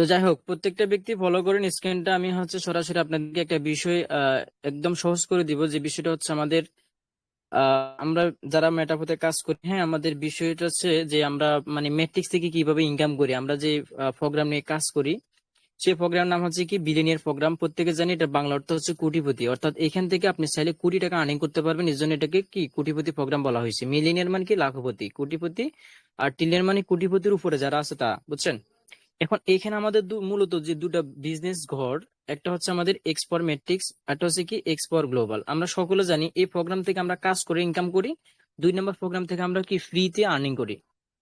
তো যাই হোক প্রত্যেকটা ব্যক্তি ফলো করেন স্ক্রিনটা আমি হচ্ছে সরাসরি আপনাদেরকে একটা বিষয় একদম সহজ করে দিব যে বিষয়টা হচ্ছে আমাদের আমরা যারা মেটাফোতে কাজ করি হ্যাঁ আমাদের বিষয়টা হচ্ছে যে আমরা মানে ম্যাট্রিক্স থেকে কীভাবে ইনকাম করি, আমরা যে প্রোগ্রাম নিয়ে কাজ করি, সেই প্রোগ্রাম নাম হচ্ছে কি বিলিনিয়ার প্রোগ্রাম প্রত্যেকে জানি এটা বাংলা অর্থ হচ্ছে কোটিপতি, অর্থাৎ এখান থেকে আপনি চাইলে কোটি টাকা আর্নিং করতে পারবেন এই জন্য এটাকে কি কোটিপতি প্রোগ্রাম বলা হয়েছে মিলিনিয়ার মানে কি লাখপতি, কোটিপতি আর ট্রিলিয়ন মানে কোটিপতির উপরে যারা আছে তা, বুঝছেন? এখন এখানে আমাদের মূলত যে দুটা বিজনেস ঘর, একটা হচ্ছে আমাদের এক্সপোর ম্যাট্রিক্স একটা হচ্ছে কি এক্সপোর গ্লোবাল আমরা সকলে জানি এই প্রোগ্রাম থেকে আমরা কাজ করে ইনকাম করি, দুই নম্বর প্রোগ্রাম থেকে আমরা কি ফ্রিতে আর্নিং করি।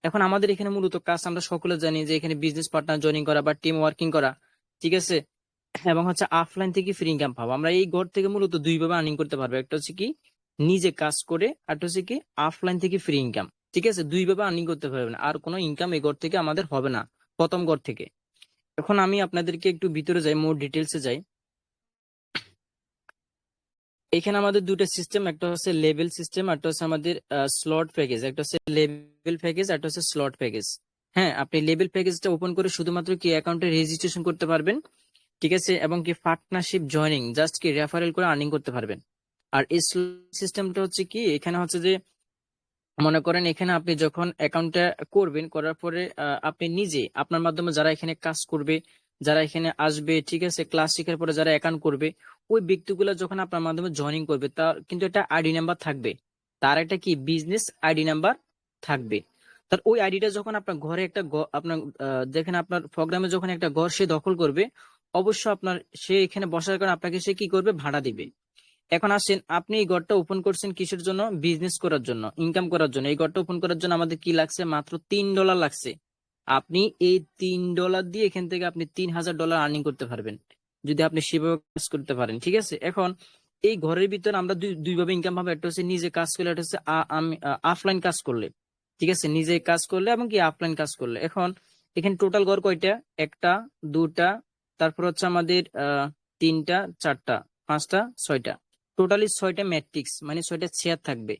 এখন আমাদের এখানে মূলত কাজ আমরা সকলে জানি যে এখানে বিজনেস পার্টনার জয়েনিং করা বা টিম ওয়ার্কিং করা, ঠিক আছে? এবং হচ্ছে অফলাইন থেকে ফ্রি ইনকাম পাবো আমরা এই ঘর থেকে মূলত দুইভাবে আর্নিং করতে পারব। একটা হচ্ছে কি নিজে কাজ করে আর হচ্ছে কি অফলাইন থেকে ফ্রি ইনকাম ঠিক আছে? দুইভাবে আর্নিং করতে পারবেন আর কোনো ইনকাম এই ঘর থেকে আমাদের হবে না। প্রথম ঘর থেকে। এখন আমি আপনাদেরকে একটু ভিতরে যাই মোর ডিটেলসে যাই। এখানে আমাদের দুটো সিস্টেম একটা হচ্ছে লেভেল সিস্টেম একটা হচ্ছে আমাদের স্লট প্যাকেজ একটা হচ্ছে লেভেল প্যাকেজ একটা হচ্ছে স্লট প্যাকেজ হ্যাঁ আপনি লেভেল প্যাকেজটা ওপেন করে শুধুমাত্র কি অ্যাকাউন্টে রেজিস্ট্রেশন করতে পারবেন, ঠিক আছে, এবং কি পার্টনারশিপ জয়েনিং জাস্ট কি রেফারেল করে আর্নিং করতে পারবেন। আর এই সিস্টেমটা হচ্ছে কি, এখানে হচ্ছে যে মনে করেন এখানে আপনি যখন অ্যাকাউন্টটা করবেন, করার পরে আপনি নিজে, আপনার মাধ্যমে যারা এখানে কাজ করবে, যারা এখানে আসবে, ঠিক আছে ক্লাস শেখার পরে যারা অ্যাকাউন্ট করবে, ওই ব্যক্তিগুলো যখন আপনার মাধ্যমে জয়েনিং করবে, তার কিন্তু একটা আইডি নাম্বার থাকবে। তার একটা কি? বিজনেস আইডি নাম্বার থাকবে। তার ওই আইডিটা যখন আপনার ঘরে একটা আপনার যেখানে আপনার প্রোগ্রামে যখন একটা ঘর সে দখল করবে, অবশ্য আপনার সে এখানে বসার কারণে আপনাকে সে কি করবে? ভাড়া দিবে। এখন আসেন, আপনি এই ঘরটা ওপেন করছেন কিসের জন্য? বিজনেস করার জন্য ইনকাম করার জন্য। এই ঘরটা ওপেন করার জন্য আমাদের কি লাগছে? মাত্র তিন ডলার লাগছে। আপনি এই তিন ডলার দিয়ে এখান থেকে আপনি তিন হাজার ডলার আর্নিং করতে পারবেন, যদি আপনি সেভাবে কাজ করতে পারেন, ঠিক আছে? এখন এই ঘরের ভিতর আমরা দুই, দুইভাবে ইনকাম পাবো। একটা হচ্ছে নিজে কাজ করলে, একটা হচ্ছে আমি অফলাইন কাজ করলে, ঠিক আছে? নিজে কাজ করলে এবং কি অফলাইন কাজ করলে। এখন এখানে টোটাল ঘর কয়টা? একটা, দুটা, তারপর হচ্ছে আমাদের তিনটা, চারটা, পাঁচটা, ছয়টা। টোটালি ছয়টা ম্যাট্রিক্স মানে ছয়টা শেয়ার থাকবে।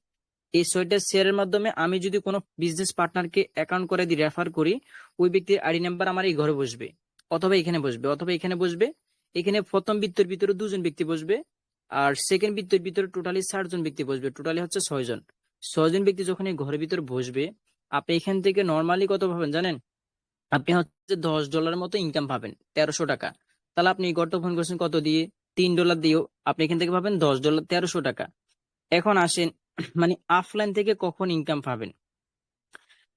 এই ছয়টা শেয়ারের মাধ্যমে আমি যদি কোনো বিজনেস পার্টনারকে অ্যাকাউন্ট করে দিয়ে রেফার করি, ওই ব্যক্তির আইডি নাম্বার আমার এই ঘরে বসবে, অথবা এখানে বসবে, অথবা এখানে বসবে। এখানে প্রথম বৃত্তের ভিতরে দুজন ব্যক্তি বসবে, আর সেকেন্ড বৃত্তের ভিতরে টোটালি ষাটজন ব্যক্তি বসবে টোটালি হচ্ছে ছয়জন। ছয়জন ব্যক্তি যখন এই ঘরের ভিতরে বসবে, আপনি এখান থেকে নর্মালি কত পাবেন জানেন? আপনি হচ্ছে দশ ডলারের মতো ইনকাম পাবেন, তেরোশো টাকা। তাহলে আপনি এই ঘরটা ফোন করছেন কত দিয়ে? তিন ডলার দিয়েও আপনি এখান থেকে পাবেন দশ ডলার তেরোশো টাকা। এখন আসেন মানে অফলাইন থেকে কখন ইনকাম পাবেন?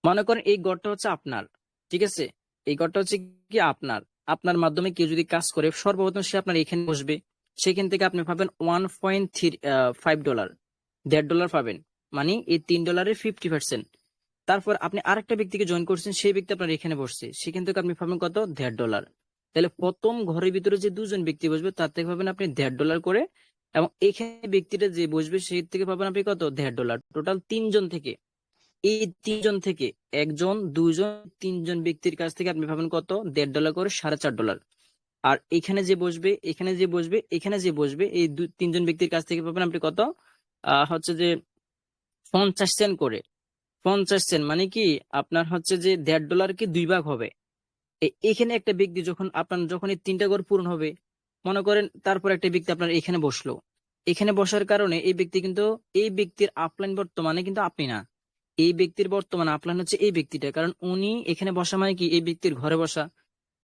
মনে করেন এই গড়টা হচ্ছে আপনার, ঠিক আছে? এই গড়টা হচ্ছে কি আপনার। আপনার মাধ্যমে কেউ যদি কাজ করে, সর্বপ্রথম সে আপনার এখানে বসবে, সেখান থেকে আপনি পাবেন one point three five dollar দেড় ডলার পাবেন। মানে এই তিন ডলারের ফিফটি পার্সেন্ট তারপর আপনি আরেকটা ব্যক্তিকে জয়েন করছেন, সেই ব্যক্তি আপনার এখানে বসছে, সেখান থেকে আপনি পাবেন কত? দেড় ডলার তাহলে প্রথম ঘরের ভিতরে যে দুজন ব্যক্তি বসবে, তার থেকে পাবেন আপনি দেড় ডলার করে এবং এখানে ব্যক্তিটা যে বসবে সেই থেকে পাবেন আপনি কত? দেড় ডলার। টোটাল তিনজন থেকে। এই তিনজন থেকে একজন, দুইজন, তিনজন ব্যক্তির কাছ থেকে আপনি পাবেন কত? দেড় ডলার করে সাড়ে চার ডলার। আর এখানে যে বসবে, এখানে যে বসবে, এখানে যে বসবে, এই দু, তিনজন ব্যক্তির কাছ থেকে পাবেন আপনি কত? হচ্ছে যে পঞ্চাশ সেন্ট করে। পঞ্চাশ সেন্ট মানে কি? আপনার হচ্ছে যে দেড় ডলার কি দুই ভাগ হবে। এখানে একটা ব্যক্তি যখন আপনার যখন এই তিনটা ঘর পূরণ হবে, মনে করেন তারপর একটা ব্যক্তি আপনার এখানে বসল। এখানে বসার কারণে এই ব্যক্তি কিন্তু, এই ব্যক্তির আপলাইন বর্তমানে কিন্তু আপনি না। এই ব্যক্তির বর্তমান আপলাইন হচ্ছে এই ব্যক্তিটা। কারণ উনি এখানে বসা মানে কি? এই ব্যক্তির ঘরে বসা।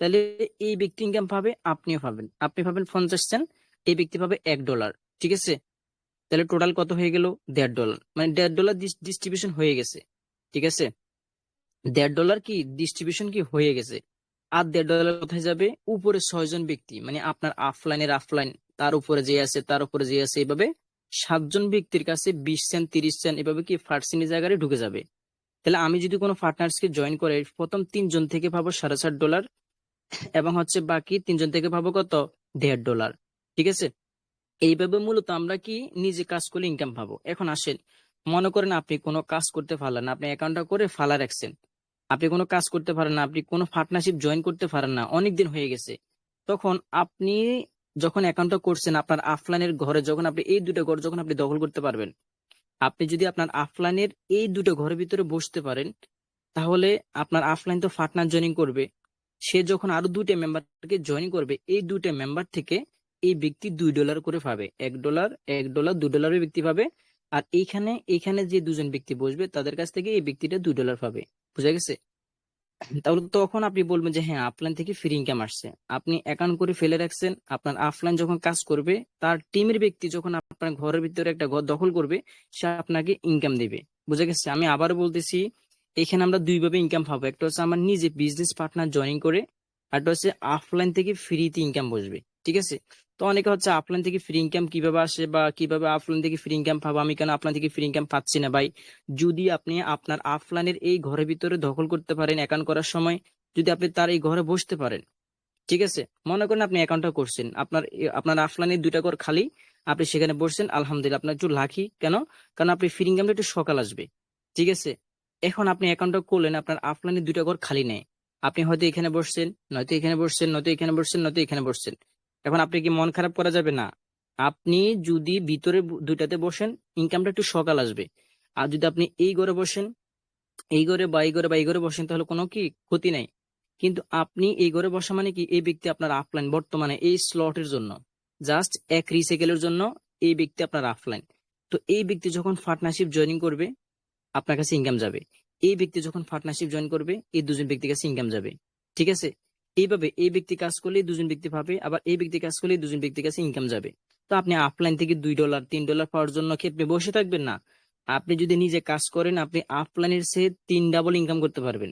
তাহলে এই ব্যক্তি ইনকাম পাবে, আপনিও পাবেন। আপনি পাবেন পঞ্চাশ সেন্ট এই ব্যক্তি পাবে এক ডলার ঠিক আছে? তাহলে টোটাল কত হয়ে গেল? দেড় ডলার মানে দেড় ডলার ডিস্ট্রিবিউশন হয়ে গেছে, ঠিক আছে? দেড় ডলার কি? ডিস্ট্রিবিউশন কি হয়ে গেছে? আর দেড় ডলার কোথায় যাবে? উপরে ছয়জন ব্যক্তি মানে আপনার অফলাইনের অফলাইন তার উপরে যে আছে, তার উপরে যে আছে, এভাবে সাতজন ব্যক্তির কাছে বিশ সেন্ট তিরিশ সেন্ট এভাবে কি ফার্সিনি জায়গায় ঢুকে যাবে? তাহলে আমি যদি কোনো পার্টনার্সকে জয়েন করে, প্রথম তিনজন থেকে পাবো সাড়ে সাত ডলার এবং হচ্ছে বাকি তিনজন থেকে পাবো কত? দেড় ডলার, ঠিক আছে? এইভাবে মূলত আমরা কি নিজে কাজ করলে ইনকাম পাবো? এখন আসেন, মনে করেন আপনি কোনো কাজ করতে পারলেন আপনি অ্যাকাউন্টটা করে ফালা রাখছেন আপনি কোনো কাজ করতে পারেন না, আপনি কোনো পার্টনারশিপ জয়েন করতে পারেন না অনেক দিন হয়ে গেছে। তখন আপনি যখন অ্যাকাউন্টটা করছেন আপনার আফলাইনের ঘরে, যখন আপনি এই দুটো ঘর যখন আপনি দখল করতে পারবেন, আপনি যদি আপনার আফলাইনের এই দুটো ঘরের ভিতরে বসতে পারেন, তাহলে আপনার আফলাইন তো পার্টনার জয়েনিং করবে। সে যখন আরও দুইটা মেম্বারকে জয়েন করবে, এই দুইটা মেম্বার থেকে এই ব্যক্তি দুই ডলার করে পাবে। এক ডলার এক ডলার দুই ডলারের ব্যক্তি পাবে। আর এইখানে এইখানে যে দুজন ব্যক্তি বসবে, তাদের কাছ থেকে এই ব্যক্তিটা দুই ডলার পাবে। বুঝা গেছে? তাহলে তখন আপনি বলবেন যে হ্যাঁ আপলাইন থেকে ফ্রি ইনকাম আসছে। আপনি অ্যাকাউন্ট করে ফেলে রাখছেন, আপনার আফলাইন যখন কাজ করবে, তার টিমের ব্যক্তি যখন আপনার ঘরের ভিতরে একটা ঘর দখল করবে, সে আপনাকে ইনকাম দেবে। বুঝা গেছে? আমি আবারও বলতেছি, এখানে আমরা দুইভাবে ইনকাম পাবো। একটা হচ্ছে আমার নিজে বিজনেস পার্টনার জয়েন করে, আর একটা হচ্ছে অফলাইন থেকে ফ্রিতে ইনকাম বসবে। ঠিক আছে? তো অনেকে হচ্ছে অফলাইন থেকে ফ্রি ইনকাম কীভাবে আসে বা কীভাবে অফলাইন থেকে ফ্রি ইনকাম পাবো? আমি কেন অফলাইন থেকে ফ্রি ইনকাম পাচ্ছি না? ভাই, যদি আপনি আপনার অফলাইনের এই ঘরের ভিতরে দখল করতে পারেন অ্যাকাউন্ট করার সময়, যদি আপনি তার এই ঘরে বসতে পারেন, ঠিক আছে? মনে করেন আপনি অ্যাকাউন্টটা করছেন, আপনার আপনার অফলাইনের দুইটা ঘর খালি, আপনি সেখানে বসছেন, আলহামদুলিল্লাহ আপনার একটু লাখি কেন? কারণ আপনি ফ্রি ইনকামটা একটু সকাল আসবে, ঠিক আছে? এখন আপনি অ্যাকাউন্টটা করলেন, আপনার অফলাইনে দুইটা ঘর খালি নেই। আপনি হয়তো এখানে বসছেন, নয়তো এখানে বসছেন, নয়তো এখানে বসছেন, নয়তো এখানে বসছেন। এখন আপনি কি মন খারাপ করা যাবে? না। আপনি যদি ভিতরে দুইটাতে বসেন ইনকামটা একটু সকাল আসবে। আর যদি আপনি এই ঘরে বসেন, এই ঘরে বা এই ঘরে বা এই ঘরে বসেন, তাহলে কোনো কি ক্ষতি নাই। কিন্তু আপনি এই ঘরে বসা মানে কি? এই ব্যক্তি আপনার অফলাইন বর্তমানে এই স্লটের জন্য। জাস্ট এক রিসাইকেলের জন্য এই ব্যক্তি আপনার অফলাইন তো এই ব্যক্তি যখন পার্টনারশিপ জয়েনিং করবে, আপনার কাছে ইনকাম যাবে। এই ব্যক্তি যখন পার্টনারশিপ জয়েন করবে, এই দুজন ব্যক্তির কাছে ইনকাম যাবে। ঠিক আছে? এইভাবে এই ব্যক্তি কাজ করলে দুজন ব্যক্তি পাবে, আবার এই ব্যক্তি কাজ করলে দুজন ব্যক্তির কাছে ইনকাম যাবে। তো আপনি অফলাইন থেকে দুই ডলার তিন ডলার পাওয়ার জন্য কি আপনি বসে থাকবেন? না। আপনি যদি নিজে কাজ করেন, আপনি অফলাইনের সে তিন ডাবল ইনকাম করতে পারবেন।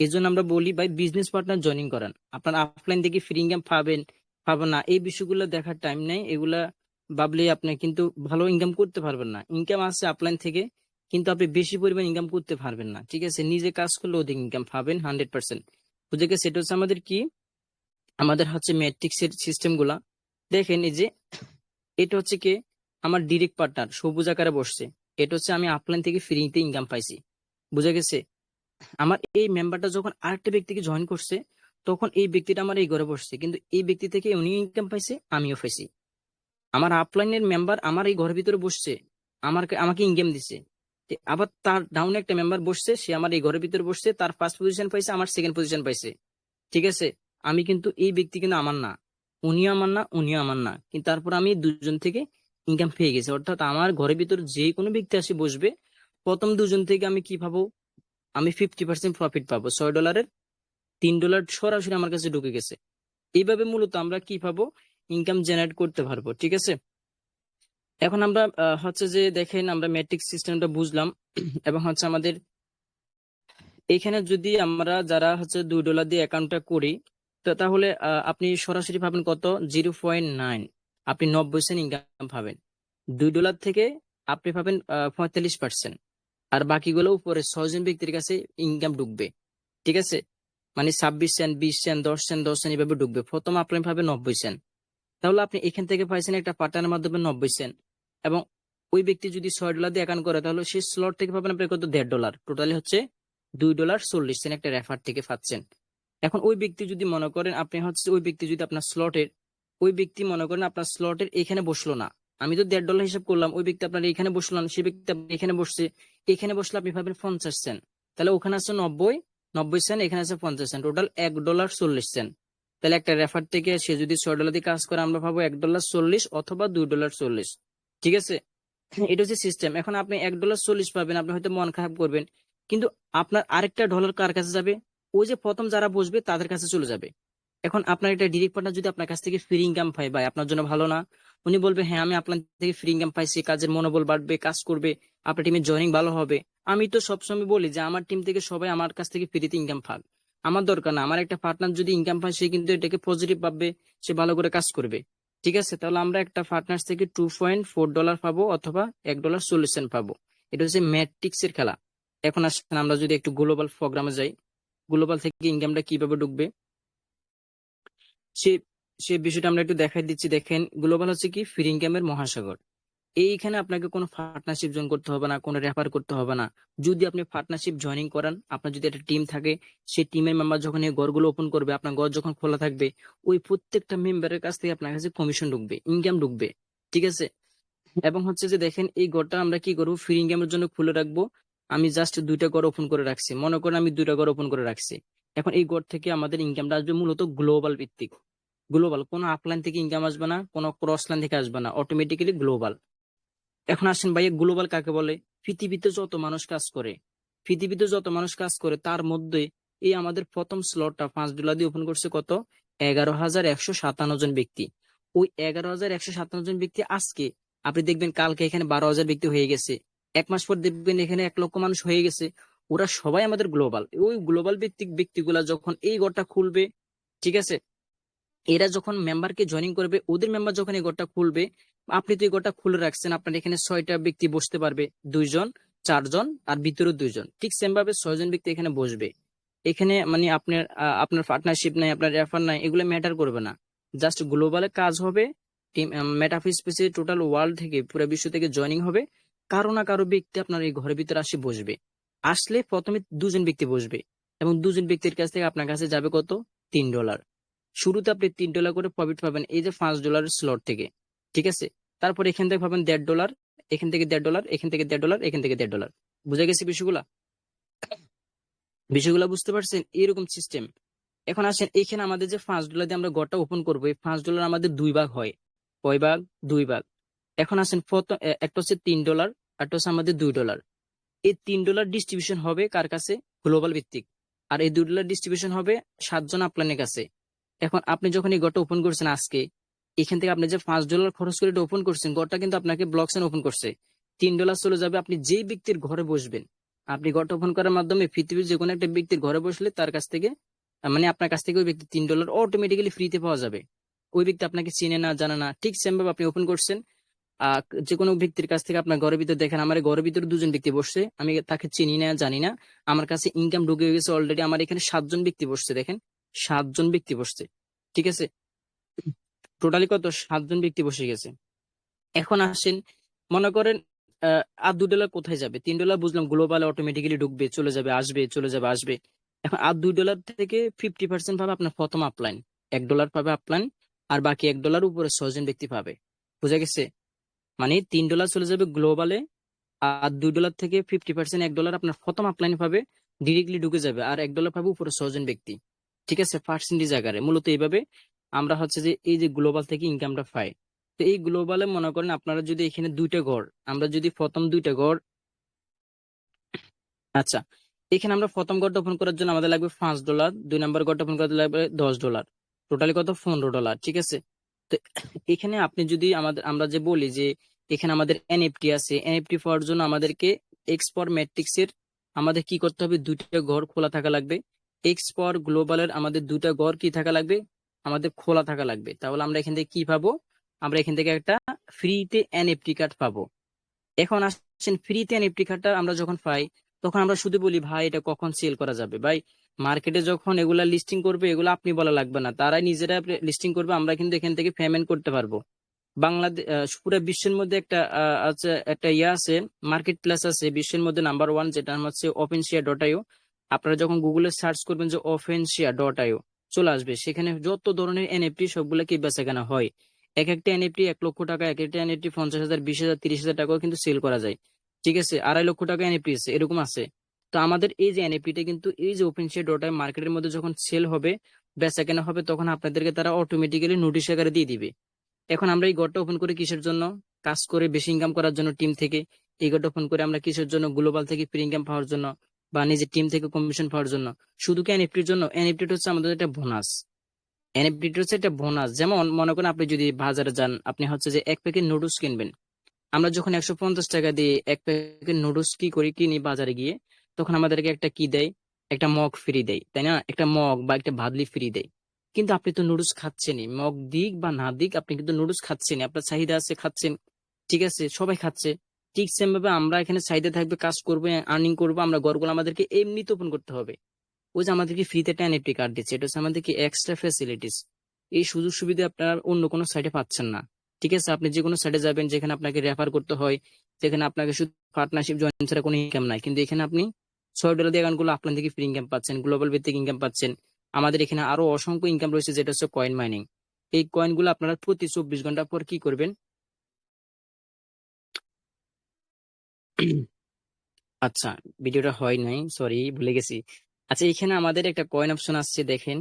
এই জন্য আমরা বলি, ভাই বিজনেস পার্টনার জয়েনিং করান। আপনার অফলাইন থেকে ফ্রি ইনকাম পাবেন পাবেন না। এই বিষয়গুলো দেখার টাইম নেই। এগুলা ভাবলে আপনি কিন্তু ভালো ইনকাম করতে পারবেন না। ইনকাম আসছে অফলাইন থেকে, কিন্তু আপনি বেশি পরিমাণ ইনকাম করতে পারবেন না। ঠিক আছে? নিজে কাজ করলে অধিক ইনকাম পাবেন হান্ড্রেড পার্সেন্ট বুঝে গেছে? সেটা হচ্ছে আমাদের কি? আমাদের হচ্ছে ম্যাট্রিক্স এর সিস্টেমগুলা। দেখেন এই যে, এটা হচ্ছে কি? আমার ডিরেক্ট পার্টনার সবুজ আকারে বসছে। এটা হচ্ছে আমি অফলাইন থেকে ফ্রিতে ইনকাম পাইছি। বুঝা গেছে? আমার এই মেম্বারটা যখন আরেকটা ব্যক্তিকে জয়েন করছে, তখন এই ব্যক্তিটা আমার এই ঘরে বসছে। কিন্তু এই ব্যক্তি থেকে উনি ইনকাম পাইছে, আমিও পাইছি। আমার আপলাইনের মেম্বার আমার এই ঘরের ভিতরে বসছে। আমার আমাকে ইনকাম দিছে আবার তার ডাউনে একটা মেম্বার বসছে, সে আমার এই ঘরের ভিতরে বসছে, তার ফার্স্ট পজিশন পাইছে, আমার সেকেন্ড পজিশন পাইছে। ঠিক আছে? আমি কিন্তু এই ব্যক্তি কিন্তু আমার না। উনিও আমার না উনি আমার না। কিন্তু তারপর আমি দুজন থেকে ইনকাম পেয়ে গেছি। অর্থাৎ আমার ঘরের ভিতর যে কোনো ব্যক্তি আসে বসবে, প্রথম দুজন থেকে আমি কি পাবো? আমি ফিফটি পার্সেন্ট প্রফিট পাবো। ছয় ডলারের তিন ডলার সরাসরি আমার কাছে ঢুকে গেছে। এইভাবে মূলত আমরা কি পাবো? ইনকাম জেনারেট করতে পারব। ঠিক আছে? এখন আমরা হচ্ছে যে দেখেন আমরা ম্যাট্রিক সিস্টেমটা বুঝলাম। এবং হচ্ছে আমাদের এখানে যদি আমরা যারা হচ্ছে দুই ডলার দিয়ে অ্যাকাউন্টটা করি, তো তাহলে আপনি সরাসরি পাবেন কত? জিরো পয়েন্ট নাইন আপনি নব্বই সেন্ট ইনকাম পাবেন। দুই ডলার থেকে আপনি পাবেন পঁয়তাল্লিশ পার্সেন্ট আর বাকিগুলো উপরে ছয়জন ব্যক্তির কাছে ইনকাম ঢুকবে। ঠিক আছে? মানে ছাব্বিশ সেন্ট বিশ সেন্ট দশ সেন্ট দশ সেন্ট এভাবে ঢুকবে। প্রথম আপনি পাবেন নব্বই সেন্ট তাহলে আপনি এখান থেকে পাইছেন একটা পার্টনারের মাধ্যমে নব্বই সেন্ট এবং ওই ব্যক্তি যদি ছয় ডলার দিয়ে অ্যাকাউন্ট করে, তাহলে সেই স্লট থেকে পাবেন আপনি কত? দেড় ডলার। টোটালি হচ্ছে দুই ডলার চল্লিশ সেন্ট একটা রেফার থেকে পাচ্ছেন। এখন ওই ব্যক্তি যদি মনে করেন আপনি হচ্ছে, ওই ব্যক্তি যদি আপনার স্লটের ওই ব্যক্তি মনে করেন আপনার স্লটের এখানে বসল না। আমি তো দেড় ডলার হিসাব করলাম, ওই ব্যক্তি আপনার এখানে বসল না সেই ব্যক্তি আপনার এখানে বসছে, এখানে বসলে আপনি পাবেন পঞ্চাশ সেন্ট তাহলে ওখানে আছে নব্বই নব্বই সেন্ট এখানে আছে পঞ্চাশ সেন্ট টোটাল এক ডলার চল্লিশ সেন্ট তাহলে একটা রেফার থেকে সে যদি ছয় ডলার দিয়ে কাজ করে, আমরা পাবো এক ডলার চল্লিশ অথবা দুই ডলার চল্লিশ। ঠিক আছে? এটা হচ্ছে সিস্টেম এখন আপনি এক ডলার চল্লিশ পাবেন, আপনি হয়তো মন খারাপ করবেন। কিন্তু আপনার আরেকটা ডলার কার কাছে যাবে? ওই যে প্রথম যারা বসবে, তাদের কাছে চলে যাবে। এখন আপনার একটা ডিরেক্ট পার্টনার যদি আপনার কাছ থেকে ফ্রি ইনকাম পায়, ভাই, আপনার জন্য ভালো না, উনি বলবে হ্যাঁ আমি আপনার থেকে ফ্রি ইনকাম পাইছি কাজের মনোবল বাড়বে, কাজ করবে, আপনার টিমের জয়েনিং ভালো হবে। আমি তো সবসময় বলি যে, আমার টিম থেকে সবাই আমার কাছ থেকে ফ্রিতে ইনকাম পাক। আমার দরকার না। আমার একটা পার্টনার যদি ইনকাম পায়, সে কিন্তু এটাকে পজিটিভ ভাববে, সে ভালো করে কাজ করবে। ঠিক আছে? তাহলে আমরা একটা পার্টনার থেকে টু পয়েন্ট ফোর ডলার পাবো অথবা এক ডলার সলিউশন পাবো। এটা হচ্ছে ম্যাট্রিক্স এর খেলা। এখন আসেন আমরা যদি একটু গ্লোবাল প্রোগ্রামে যাই। গ্লোবাল থেকে ইনকামটা কীভাবে ঢুকবে? সে সে বিষয়টা আমরা একটু দেখাই দিচ্ছি। দেখেন গ্লোবাল হচ্ছে কি? ফ্রি ইনকামের মহাসাগর। এইখানে আপনাকে কোনো পার্টনারশিপ জয়েন করতে হবে না, কোনো রেফার করতে হবে না। যদি আপনি পার্টনারশিপ জয়েনিং করান, আপনার যদি একটা টিম থাকে, সেই টিমের মেম্বার যখন এই ঘরগুলো ওপেন করবে, আপনার ঘর যখন খোলা থাকবে, ওই প্রত্যেকটা মেম্বারের কাছ থেকে আপনার কাছে কমিশন ঢুকবে ইনকাম ঢুকবে, ঠিক আছে? এবং হচ্ছে যে দেখেন, এই ঘরটা আমরা কি করব? ফ্রি ইনকামের জন্য খুলে রাখব। আমি জাস্ট দুইটা ঘর ওপেন করে রাখছি। মনে করেন আমি দুইটা ঘর ওপেন করে রাখছি। এখন এই গড় থেকে আমাদের ইনকামটা আসবে মূলত গ্লোবাল ভিত্তিক। গ্লোবাল কোনো আপলাইন থেকে ইনকাম আসবে না, কোনো ক্রস লাইন থেকে আসবে না। অটোমেটিক্যালি গ্লোবাল এখন আসেন ভাইয়া গ্লোবাল কাকে বলে? পৃথিবীতে যত মানুষ কাজ করে, পৃথিবীতে যত মানুষ কাজ করে, তার মধ্যে এই আমাদের প্রথম স্লটটা পাঁচ ডলার দিয়ে ওপেন করছে কত? এগারো হাজার একশো সাতান্ন জন ব্যক্তি। ওই এগারো হাজার একশো সাতান্ন জন ব্যক্তি আজকে, আপনি দেখবেন কালকে এখানে বারো হাজার ব্যক্তি হয়ে গেছে। এক মাস পর দেখবেন এখানে এক লক্ষ মানুষ হয়ে গেছে। ওরা সবাই আমাদের গ্লোবাল ওই গ্লোবাল ভিত্তিক ব্যক্তিগুলা যখন এই গড়টা খুলবে, ঠিক আছে? এরা যখন মেম্বারকে জয়েনিং করবে, ওদের মেম্বার যখন এই গড়টা খুলবে আপনি তো গড়টা খুলে রাখছেন, আপনার এখানে ছয়টা ব্যক্তি বসতে পারবে, দুইজন, চারজন আর ভিতরে দুইজন। ঠিক সেম ভাবে ছয়জন ব্যক্তি এখানে বসবে। এখানে মানে আপনার আপনার পার্টনারশিপ নাই, আপনার রেফার নাই, এগুলো ম্যাটার করবে না। জাস্ট গ্লোবালে কাজ হবে টিম মেটাফিসে টোটাল ওয়ার্ল্ড থেকে পুরো বিশ্ব থেকে জয়েনিং হবে। কারও না কারও ব্যক্তি আপনার এই ঘরের ভিতরে আসে বসবে। আসলে প্রথমে দুজন ব্যক্তি বসবে এবং দুজন ব্যক্তির কাছ থেকে আপনার কাছে যাবে কত? তিন ডলার শুরুতে আপনি তিন ডলার করে প্রফিট পাবেন, এই যে পাঁচ ডলারের স্লট থেকে। ঠিক আছে? তারপর এখান থেকে পাবেন দেড় ডলার এখান থেকে দেড় ডলার এখান থেকে দেড় ডলার এখান থেকে দেড় ডলার বুঝে গেছে বিষয়গুলা? বিষয়গুলো বুঝতে পারছেন? এরকম সিস্টেম এখন আসেন, এখানে আমাদের যে পাঁচ ডলার দিয়ে আমরা গড়টা ওপেন করব, এই পাঁচ ডলার আমাদের দুই ভাগ হয়। কয় ভাগ? দুই ভাগ। এখন আসেন প্রথম একটা হচ্ছে তিন ডলার একটা হচ্ছে আমাদের দুই ডলার এই তিন ডলার ডিস্ট্রিবিউশন হবে কার কাছে? গ্লোবাল ভিত্তিক। আর এই দুই ডলার ডিস্ট্রিবিউশন হবে সাতজন আপলানের কাছে। এখন আপনি যখন এই গড়টা ওপেন করছেন আজকে এখান থেকে আপনি যে পাঁচ ডলার খরচ করে ওপেন করছেন, ঘরটা কিন্তু আপনাকে ব্লকসেন ওপেন করছে। তিন ডলার চলে যাবে, আপনি যেই ব্যক্তির ঘরে বসবেন, আপনি ঘরটা ওপেন করার মাধ্যমে পৃথিবীর যে কোনো একটা ব্যক্তির ঘরে বসলে তার কাছ থেকে মানে আপনার কাছ থেকে ওই ব্যক্তি তিন ডলার অটোমেটিক্যালি ফ্রিতে পাওয়া যাবে। ওই ব্যক্তি আপনাকে চিনে না, জানে না, ঠিক সেম ভাবে আপনি ওপেন করছেন। যে কোনো ব্যক্তির কাছ থেকে আপনার ঘরের ভিতরে দেখেন, আমার ঘরের ভিতরে দুজন ব্যক্তি বসছে, আমি তাকে চিনি না, জানি না, আমার কাছে ইনকাম ঢুকে গেছে অলরেডি আমার এখানে সাতজন ব্যক্তি বসছে, দেখেন, সাতজন ব্যক্তি বসছে, ঠিক আছে? টোটালি কত? সাতজন ব্যক্তি বসে গেছে। এখন আসেন, মনে করেন আর দুই ডলার কোথায় যাবে? তিন ডলার বুঝলাম গ্লোবাল অটোমেটিক্যালি ঢুকবে, চলে যাবে, আসবে, চলে যাবে, আসবে। এখন আর দুই ডলার থেকে ফিফটি পার্সেন্ট পাবে আপনার প্রথম আপলাইন এক ডলার পাবে আপলাইন আর বাকি এক ডলার উপরে ছয়জন ব্যক্তি পাবে। বুঝা গেছে? মানে তিন ডলার চলে যাবে গ্লোবালে আর দুই ডলার থেকে ফিফটি পার্সেন্ট এক ডলার আপনার প্রথম আপলাইন পাবে ডিরেক্টলি ঢুকে যাবে, আর এক ডলার পাবে উপরে ছজন ব্যক্তি। ঠিক আছে? পার্সেন্টেজ আকারে। মূলত এইভাবে আমরা হচ্ছে যে এই যে গ্লোবাল থেকে ইনকামটা পাই। তো এই গ্লোবালে মনে করেন আপনারা যদি এখানে দুইটা গড় আমরা যদি প্রথম দুইটা গড় আচ্ছা এখানে আমরা প্রথম গড়টা ওপেন করার জন্য আমাদের লাগবে পাঁচ ডলার দুই নাম্বার গড়টা ওপেন করতে লাগবে দশ ডলার টোটালি কত? পনেরো ডলার ঠিক আছে? তো এখানে আপনি যদি আমাদের, আমরা যে বলি যে এখানে আমাদের এনএফটি আছে এনএফটি পাওয়ার জন্য আমাদেরকে এক্সপর ম্যাট্রিক্স এর আমাদের কি করতে হবে? দুইটা ঘর খোলা থাকা লাগবে। এক্স এক্সপর গ্লোবালের আমাদের দুইটা ঘর কি থাকা লাগবে? আমাদের খোলা থাকা লাগবে। তাহলে আমরা এখান থেকে কি পাবো? আমরা এখান থেকে একটা ফ্রিতে এনএফটি কার্ড পাবো। এখন আসছেন ফ্রিতে এনএফটি কার্ডটা আমরা যখন পাই, তখন আমরা শুধু বলি, ভাই, এটা কখন সেল করা যাবে? ভাই মার্কেটে যখন এগুলা লিস্টিং করবে, এগুলো আপনি বলা লাগবে না। তারাই নিজেরা লিস্টিং করবে, আমরা কিন্তু এখান থেকে পেমেন্ট করতে পারব। বাংলাদেশ পুরো বিশ্বের মধ্যে একটা আছে, একটা ইয়ে আছে মার্কেট প্লেস আছে, বিশ্বের মধ্যে নাম্বার ওয়ান যেটা হচ্ছে ওপেন শেয়ার ডট আইও আপনারা যখন গুগলে সার্চ করবেন যে ওপেন শেয়ার ডট আইও চলে আসবে। সেখানে যত ধরনের এনএফটি সবগুলো কি বেচাকেনা হয়? এক একটা এনএফটি এক লক্ষ টাকা, এক একটা এনএফটি পঞ্চাশ হাজার, বিশ হাজার, তিরিশ হাজার টাকাও কিন্তু সেল করা যায়। ঠিক আছে? আড়াই লক্ষ টাকা এনএফটি আছে, এরকম আছে। তো আমাদের এই যে এনএফটিটা কিন্তু এই যে ওপেন শেয়ার ডট মার্কেটের মধ্যে যখন সেল হবে, বেচাকেনা হবে, তখন আপনাদেরকে তারা অটোমেটিক্যালি নোটিশ আকারে দিয়ে দিবে। এখন আমরা এই ঘরটা ওপেন করি কিসের জন্য? কাজ করে বেশি ইনকাম করার জন্য টিম থেকে। এই ঘরটা ওপেন করে আমরা কিসের জন্য? গ্লোবাল থেকে ফ্রি ইনকাম পাওয়ার জন্য। বা নিজের টিম থেকে কমিশন পাওয়ার জন্য। শুধু কি এনএফটির জন্য? এনএফটি হচ্ছে আমাদের একটা বোনাস এনএফটি হচ্ছে একটা বোনাস যেমন মনে করেন আপনি যদি বাজারে যান, আপনি হচ্ছে যে এক প্যাকেট নুডলস কিনবেন। আমরা যখন একশো পঞ্চাশ টাকা দিয়ে এক প্যাকেট নুডলস কি করি, কিনি বাজারে গিয়ে, তখন আমাদেরকে একটা কি দেয়? একটা মগ ফ্রি দেয়, তাই না? একটা মগ বা একটা ভাদলি ফ্রি দেয়। কিন্তু আপনি তো নুডলস খাচ্ছেনই। মগ দিক বা না দিক আপনি কিন্তু নুডলস খাচ্ছেনই। আপনার চাহিদা আছে, খাচ্ছেন। ঠিক আছে? সবাই খাচ্ছে। ঠিক সেম ভাবে আমরা এখানে সাইডে থাকবে, কাজ করব আর্নিং করব, আমরা গড়গুলো আমাদেরকে এমনিতে ওপেন করতে হবে। ওই যে আমাদেরকে ফ্রিতে একটা এনএফটি কার্ড দিচ্ছে, এটা হচ্ছে আমাদেরকে এক্সট্রা ফ্যাসিলিটিস এই সুযোগ সুবিধা আপনারা অন্য কোনো সাইটে পাচ্ছেন না। ঠিক আছে, আপনি যে কোনো সাইটে যাবেন, যেখানে আপনাকে রেফার করতে হয়, যেখানে আপনাকে শুধু পার্টনারশিপ জয়েন ছাড়া কোনো ইনকাম নাই। কিন্তু এখানে আপনি ছয় ডলার দিয়ে অ্যাকাউন্টগুলো আপনার থেকে ফ্রি ইনকাম পাচ্ছেন গ্লোবাল ভিত্তিক ইনকাম পাচ্ছেন। আমাদের এখানে আরও অসংখ্য ইনকাম রয়েছে, যেটা হচ্ছে কয়েন মাইনিং এই কয়েনগুলো আপনারা প্রতি চব্বিশ ঘণ্টা পর কি করবেন? আচ্ছা ভিডিওটা হয় নাই সরি ভুলে গেছি। আচ্ছা এখানে আমাদের একটা কয়েন অপশন আসছে, দেখেন।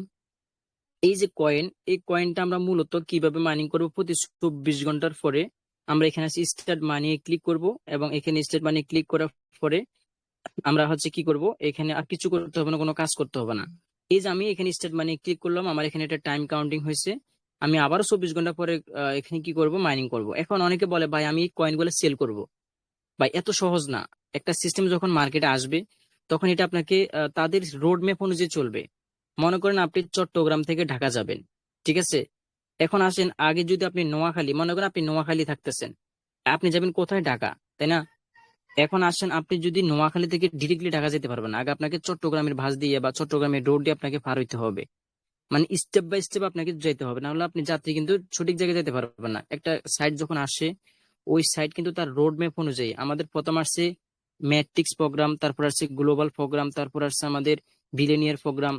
এই যে কয়েন এই কয়েনটা আমরা মূলত কীভাবে মাইনিং করব? প্রতি চব্বিশ ঘণ্টার পরে আমরা এখানে স্টার্ট মানি ক্লিক করব এবং এখানে স্টার্ট মানি ক্লিক করার পরে আমরা হচ্ছে কি করব? এখানে আর কিছু করতে হবে না, কোনো কাজ করতে হবে না। এই যে আমি এখানে স্টার্ট মানি ক্লিক করলাম, আমার এখানে একটা টাইম কাউন্টিং হয়েছে। আমি আবারও চব্বিশ ঘণ্টা পরে এখানে কি করব? মাইনিং করব। এখন অনেকে বলে, ভাই, আমি কয়েনগুলো সেল করব। ভাই এত সহজ না। একটা সিস্টেম যখন মার্কেটে আসবে, তখন এটা আপনাকে তাদের রোড ম্যাপ অনুযায়ী চলবে। মনে করেন আপনি চট্টগ্রাম থেকে ঢাকা যাবেন, ঠিক আছে? এখন আসেন, আগে যদি আপনি নোয়াখালী, মনে করেন আপনি নোয়াখালী থাকতেছেন, আপনি যাবেন কোথায়? ঢাকা, তাই না? এখন আসেন, আপনি যদি নোয়াখালী থেকে ডিরেক্টলি ঢাকা যেতে পারবেন আগে আপনাকে চট্টগ্রামের ভাঁজ দিয়ে বা চট্টগ্রামের রোড দিয়ে আপনাকে পার হইতে হবে। মানে স্টেপ বাই স্টেপ আপনাকে যেতে হবে না হলে আপনি যাত্রী কিন্তু সঠিক জায়গায় যেতে পারবেন না। একটা সাইড যখন আসে ওই সাইট কিন্তু তার রোড ম্যাপ অনুযায়ী আমাদের প্রথম আসছে ম্যাট্রিক্স প্রোগ্রাম তারপর আসছে গ্লোবাল প্রোগ্রাম তারপর আসছে আমাদের বিলেনিয়ার প্রোগ্রাম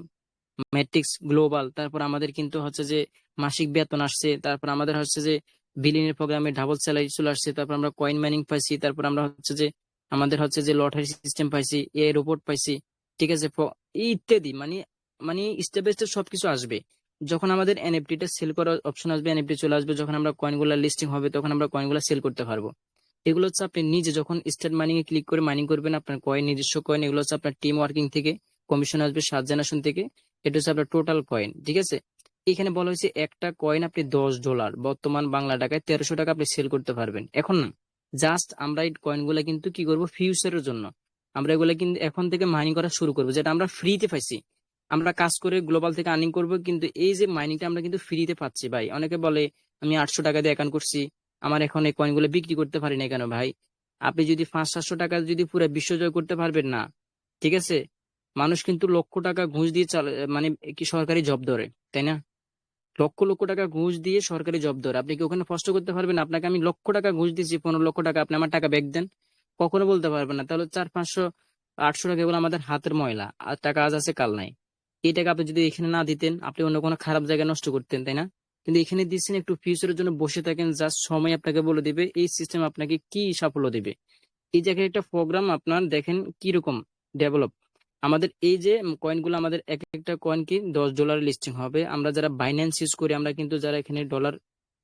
ম্যাট্রিক্স গ্লোবাল তারপর আমাদের কিন্তু হচ্ছে যে মাসিক বেতন আসছে, তারপর আমাদের হচ্ছে যে বিলিয়নের প্রোগ্রামে ডাবল স্যালারি চলে আসছে, তারপর আমরা কয়েন মাইনিং পাইছি, তারপর আমরা হচ্ছে যে আমাদের হচ্ছে যে লটারি সিস্টেম পাইছি এ রোবট পাইছি, ঠিক আছে? ইত্যাদি মানে মানে স্টেপ বাই স্টেপ সবকিছু আসবে। যখন আমাদের এনএফটিটা সেল করার অপশন আসবে এনএফটি চলে আসবে, যখন আমরা কয়েনগুলো লিস্টিং হবে, তখন আমরা কয়েনগুলো সেল করতে পারব। এগুলো হচ্ছে আপনি নিজে যখন স্টার্ট মাইনিং এ ক্লিক করে মাইনিং করবেন, আপনার কয়েন নিজস্ব কয়েন এগুলো হচ্ছে আপনার টিম ওয়ার্কিং থেকে কমিশন আসবে সাত জেনারেশন থেকে, এটা হচ্ছে আপনার টোটাল কয়েন ঠিক আছে? এখানে বলা হয়েছে একটা কয়েন আপনি দশ ডলার বর্তমান বাংলা টাকায় তেরোশো টাকা আপনি সেল করতে পারবেন। এখন না জাস্ট আমরা এই কয়েনগুলো কিন্তু কি করব? ফিউচারের জন্য। আমরা এগুলো কিন্তু এখন থেকে মাইনিং করা শুরু করব, যেটা আমরা ফ্রিতে পাইছি। আমরা কাজ করে গ্লোবাল থেকে আর্নিং করব, কিন্তু এই যে মাইনিংটা আমরা কিন্তু ফ্রিতে পাচ্ছি ভাই। অনেকে বলে, আমি আটশো টাকা দিয়ে অ্যাকাউন্ট করছি, আমার এখন এই কয়েনগুলো বিক্রি করতে পারি না কেন ভাই? আপনি যদি পাঁচ সাতশো টাকা যদি পুরো বিশ্ব জয় করতে পারবেন না, ঠিক আছে? মানুষ কিন্তু লক্ষ টাকা ঘুষ দিয়ে চাল মানে কি সরকারি জব ধরে, তাই না? লক্ষ লক্ষ টাকা ঘুষ দিয়ে সরকারি জব ধরে। আপনি কি ওখানে কষ্ট করতে পারবেন? আপনাকে আমি লক্ষ টাকা ঘুষ দিচ্ছি পনেরো লক্ষ টাকা আপনি আমার টাকা ব্যাক দেন। কখনো বলতে পারবেন না। তাহলে চার পাঁচশো আটশো টাকা এগুলো আমাদের হাতের ময়লা। আর টাকা আজ আছে, কাল নাই। এই টাকা আপনি যদি এখানে না দিতেন, আপনি অন্য কোনো খারাপ জায়গায় নষ্ট করতেন, তাই না? কিন্তু এখানে দিচ্ছেন একটু ফিউচারের জন্য বসে থাকেন জাস্ট সময় আপনাকে বলে দিবে, এই সিস্টেম আপনাকে কি সাফল্য দেবে? এই জায়গায় একটা প্রোগ্রাম আপনার দেখেন কীরকম ডেভেলপ আমাদের এই যে কয়েনগুলো আমাদের এক একটা কয়েন কি দশ ডলার লিস্টিং হবে। আমরা যারা বাইন্যান্স ইউজ করি, আমরা কিন্তু যারা এখানে ডলার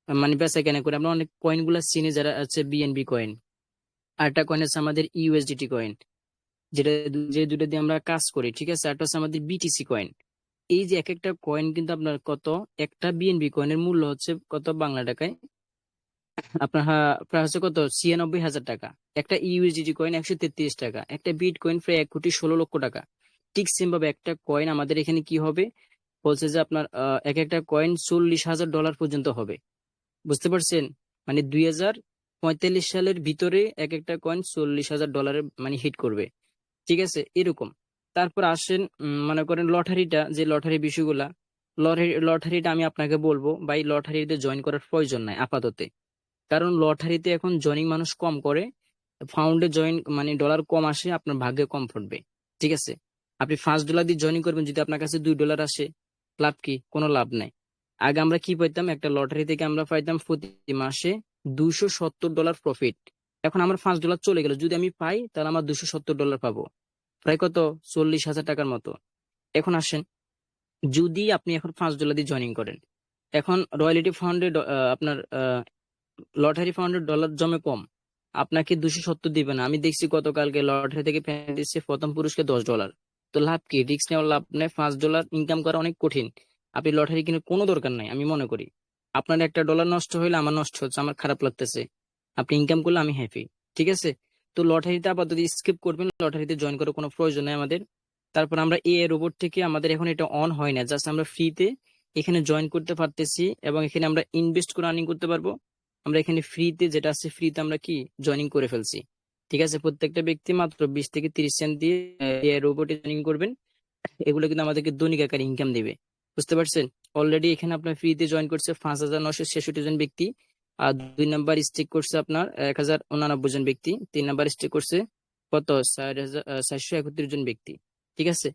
মানে বেচা কেনা করি, আমরা অনেক কয়েনগুলো চিনি যারা আছে বিএনবি কয়েন আর একটা কয়েন আছে আমাদের ইউএসডিটি কয়েন যেটা, যে দুটো দিয়ে আমরা কাজ করি, ঠিক আছে? একটা হচ্ছে আমাদের বিটিসি কয়েন এই যে এক একটা কয়েন কিন্তু আপনার কত? একটা বিএনবি কয়েনের মূল্য হচ্ছে কত বাংলা টাকায়? আপনার প্রায় হচ্ছে কত? ছিয়ানব্বই হাজার টাকা। একটা ইউএসডিটি কয়েন একশো তেত্রিশ টাকা। একটা বিট কয়েন প্রায় এক কোটি ষোলো লক্ষ টাকা। ঠিক সেম ভাবে একটা কয়েন আমাদের এখানে কি হবে? বলছে যে আপনার এক একটা কয়েন চল্লিশ হাজার ডলার পর্যন্ত হবে। বুঝতে পারছেন? মানে দুই হাজার পঁয়তাল্লিশ সালের ভিতরে এক একটা কয়েন চল্লিশ হাজার ডলারের মানে হিট করবে। ঠিক আছে, এরকম। তারপর আসেন মনে করেন লটারিটা, যে লটারি বিষয়গুলা, লটারি, লটারিটা আমি আপনাকে বলব বা এই লটারিতে জয়েন করার প্রয়োজন নাই, আপাততে। কারণ লটারিতে এখন জয়নিং মানুষ কম করে ফাউন্ডে জয়েন মানে ডলার কম আসে, আপনার ভাগ্যে কম ফুটবে, ঠিক আছে? আপনি পাঁচ ডলার দিয়ে জয়েন করবেন, যদি আপনার কাছে দুই ডলার আসে, লাভ কি? কোনো লাভ নাই। আগে আমরা কি পাইতাম? একটা লটারি থেকে আমরা পাইতাম প্রতি মাসে দুইশো সত্তর ডলার প্রফিট এখন আমার পাঁচ ডলার চলে গেল। যদি আমি পাই, তাহলে আমার দুশো সত্তর ডলার পাবো। প্রায় কত? চল্লিশ হাজার টাকার মতো। এখন আসেন, যদি আপনি এখন পাঁচ ডলার দিয়ে জয়েনিং করেন, এখন রয়্যালিটি ফান্ডে আপনার লটারি ফান্ডের ডলার জমে কম, আপনাকে দুশো সত্তর দিবে না। আমি দেখছি গতকালকে লটারি থেকে পেমেন্ট দিচ্ছে, প্রথম পুরুষকে দশ ডলার তো লাভ কি? রিস্ক নেওয়ার লাভ নেই, পাঁচ ডলার ইনকাম করা অনেক কঠিন। আপনি লটারি কিনে কোনো দরকার নাই, আমি মনে করি। আপনার একটা ডলার নষ্ট হইলে আমার নষ্ট হচ্ছে, আমার খারাপ লাগতেছে। আপনি ইনকাম করলে আমি হ্যাপি ঠিক আছে? তো লটারিতে আপাতত স্কিপ করবেন, লটারিতে জয়েন করার কোনো প্রয়োজন নেই আমাদের। তারপর আমরা এ রোবট থেকে আমাদের এখন এটা অন হয় না জাস্ট আমরা ফ্রিতে এখানে জয়েন করতে পারতেছি এবং এখানে আমরা ইনভেস্ট করে আর্নিং করতে পারব। আমরা এখানে ফ্রিতে যেটা আছে ফ্রিতে আমরা কি? জয়েনিং করে ফেলছি, ঠিক আছে? প্রত্যেকটা ব্যক্তি মাত্র বিশ থেকে তিরিশ সেন্ট দিয়ে রোবটে জয়েনিং করবেন। এগুলো কিন্তু আমাদেরকে দৈনিক আকারে ইনকাম দেবে, বুঝতে পারছেন? অলরেডি এখানে আপনার ফ্রিতে জয়েন করছে পাঁচ হাজার নশো ছেষট্টি জন ব্যক্তি। আর দুই নাম্বার স্টেক করছে আপনার এক হাজার উনানব্বই জন ব্যক্তি, তিন নাম্বার স্টেক করছে কত? চারশো একত্রিশ জন ব্যক্তি, ঠিক আছে?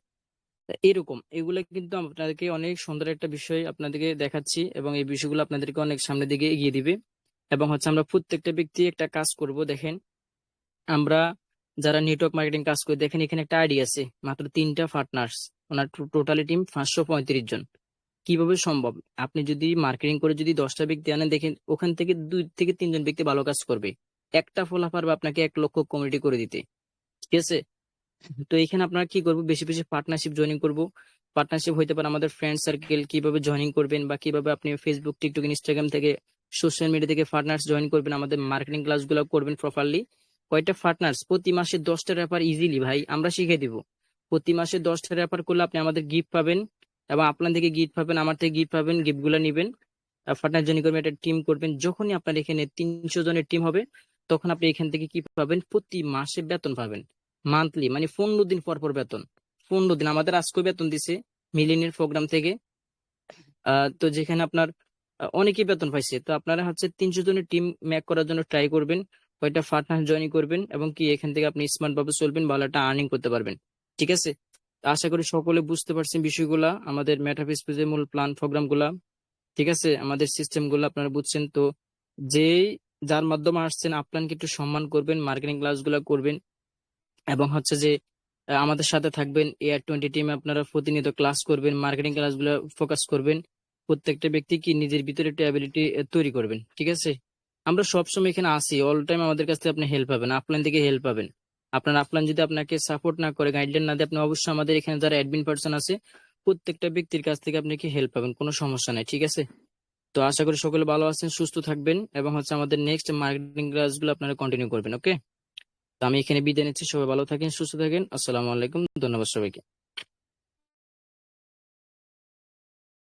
এরকম, এগুলো কিন্তু আপনাদেরকে অনেক সুন্দর একটা বিষয় আপনাদেরকে দেখাচ্ছি এবং এই বিষয়গুলো আপনাদেরকে অনেক সামনের দিকে এগিয়ে দিবে এবং হচ্ছে আমরা প্রত্যেকটা ব্যক্তি একটা কাজ করব, দেখেন। আমরা যারা নেটওয়ার্ক মার্কেটিং কাজ করি, দেখেন এখানে একটা আইডি আছে, মাত্র তিনটা পার্টনার্স ওনার টোটালি টিম পাঁচশো পঁয়ত্রিশ জন। কীভাবে সম্ভব? আপনি যদি মার্কেটিং করে যদি দশটা ব্যক্তি আনেন, দেখেন ওখান থেকে দুই থেকে তিনজন ব্যক্তি ভালো কাজ করবে। একটা ফলা পারবে আপনাকে এক লক্ষ কমিটি করে দিতে। ঠিক আছে? তো এখানে আপনারা কি করব? বেশি বেশি পার্টনারশিপ জয়েনিং করব। পার্টনারশিপ হইতে পারে আমাদের ফ্রেন্ড সার্কেল কীভাবে জয়েনিং করবেন বা কীভাবে আপনি ফেসবুক টিকটক ইনস্টাগ্রাম থেকে সোশ্যাল মিডিয়া থেকে পার্টনার্স জয়েন করবেন, আমাদের মার্কেটিং ক্লাসগুলো করবেন প্রপারলি কয়টা পার্টনার্স প্রতি মাসে দশটা রেফার ইজিলি ভাই, আমরা শিখে দিব। প্রতি মাসে দশটা রেফার করলে আপনি আমাদের গিফট পাবেন। এবং আপনার থেকে গিফট পাবেন, আমার থেকে গিফট পাবেন গিফটগুলো নেবেন। পার্টনার জয়েন করবেন একটা টিম করবেন, যখনই আপনার এখানে তিনশো জনের টিম হবে, তখন আপনি এখান থেকে কি পাবেন? প্রতি মাসে বেতন পাবেন। মান্থলি মানে পনেরো দিন পর পর বেতন। পনেরো দিন, আমাদের আজকে বেতন দিছে মিলিনিয়ার প্রোগ্রাম থেকে। তো যেখানে আপনার অনেকেই বেতন পাইছে। তো আপনারা হচ্ছে তিনশো জনের টিম ম্যাক করার জন্য ট্রাই করবেন, কয়েকটা পার্টনার জয়েন করবেন এবং কি এখান থেকে আপনি স্মার্ট ভাবে চলবেন, ভালো একটা আর্নিং করতে পারবেন। ঠিক আছে? আশা করি সকলে বুঝতে পারছেন বিষয়গুলা। আমাদের মেটাফিস মূল প্ল্যান প্রোগ্রামগুলা। ঠিক আছে? আমাদের সিস্টেমগুলো আপনারা বুঝছেন তো। যে যার মাধ্যমে আসছেন, আপনাকে একটু সম্মান করবেন মার্কেটিং ক্লাসগুলা করবেন। এবং হচ্ছে যে আমাদের সাথে থাকবেন এয়ার টোয়েন্টি টিমে আপনারা প্রতিনিয়ত ক্লাস করবেন মার্কেটিং ক্লাসগুলো ফোকাস করবেন। প্রত্যেকটা ব্যক্তি কি নিজের ভিতরে একটা অ্যাবিলিটি তৈরি করবেন। ঠিক আছে? আমরা সবসময় এখানে আসি। অল টাইম আমাদের কাছ থেকে আপনি হেল্প পাবেন আপলাইন থেকে হেল্প পাবেন। আপনার আপলাইন যদি আপনাকে সাপোর্ট না করে গাইডলাইন না দেয়, আপনি অবশ্যই আমাদের এখানে যারা অ্যাডমিন পার্সন আছে, প্রত্যেকটা ব্যক্তির কাছ থেকে আপনি কি হেল্প পাবেন, কোনো সমস্যা নাই, ঠিক আছে? তো আশা করি সকলে ভালো আছেন, সুস্থ থাকবেন, এবং হচ্ছে আমাদের নেক্সট মার্কেটিং ক্লাসগুলো আপনারা কন্টিনিউ করবেন ওকে তো আমি এখানে বিদায় নিচ্ছি, সবাই ভালো থাকেন, সুস্থ থাকেন, আসসালামু আলাইকুম, ধন্যবাদ সবাইকে।